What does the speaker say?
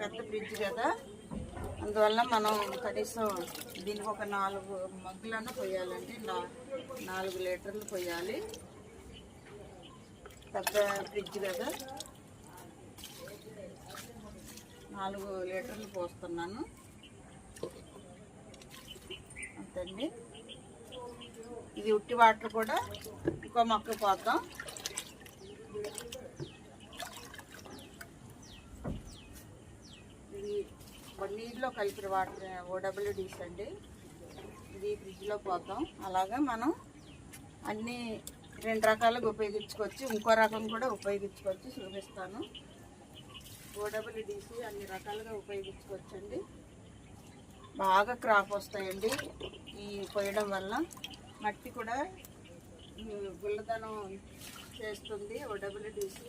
పెద్ద ఫ్రిడ్జ్ కదా. అందువల్ల మనం కనీసం దీనికి ఒక నాలుగు మగ్గులన్నా పోయాలంటే నా- నాలుగు లీటర్లు పోయాలి పెద్ద ఫ్రిడ్జ్ కదా. నాలుగు లీటర్లు పోస్తున్నాను. అంతండి. ఇది ఉట్టి వాటర్ కూడా ఇంకో మొక్క పోతాం ఇది నీటిలో కలిపిన వాటర్ ఓడబ్ల్యూడీస్ అండి. ఇది ఫ్రిడ్జ్లో పోతాం అలాగా మనం అన్నీ రెండు రకాలుగా ఉపయోగించుకోవచ్చు. ఇంకో రకం కూడా ఉపయోగించుకోవచ్చు. చూపిస్తాను. ఓడబ్ల్యూడీసీ అన్ని రకాలుగా ఉపయోగించుకోవచ్చండి. బాగా క్రాప్ వస్తాయండి. ఈ పోయడం వల్ల మట్టి కూడా గుల్లదనం చేస్తుంది ఓడబ్ల్యూడీసీ